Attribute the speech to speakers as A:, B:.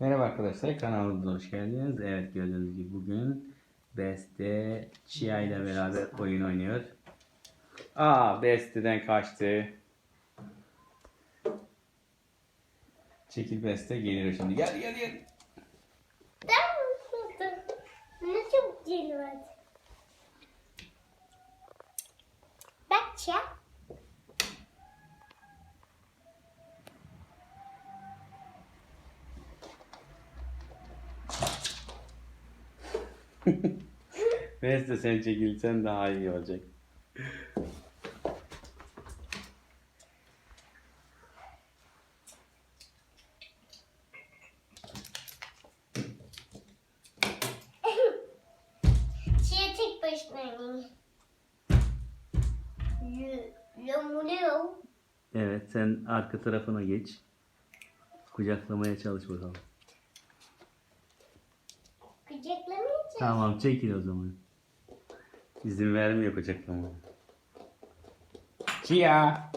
A: Merhaba arkadaşlar kanalımıza hoş geldiniz. Evet gördüğünüz gibi bugün Beste Chia ile beraber oyun oynuyor. Aa Beste'den kaçtı. Çekil Beste geliyor şimdi. Gel gel gel.
B: Ben unuttum. Ne çok geliyor.
A: Beste sen çekilsen daha iyi olacak.
B: Çiğ tek başına. Yamuluyor.
A: Evet sen arka tarafına geç. Kucaklamaya çalış bakalım.
B: Kucaklamayacağım.
A: Tamam çekil o zaman. İzin vermiyor kucaklamaya. Chia.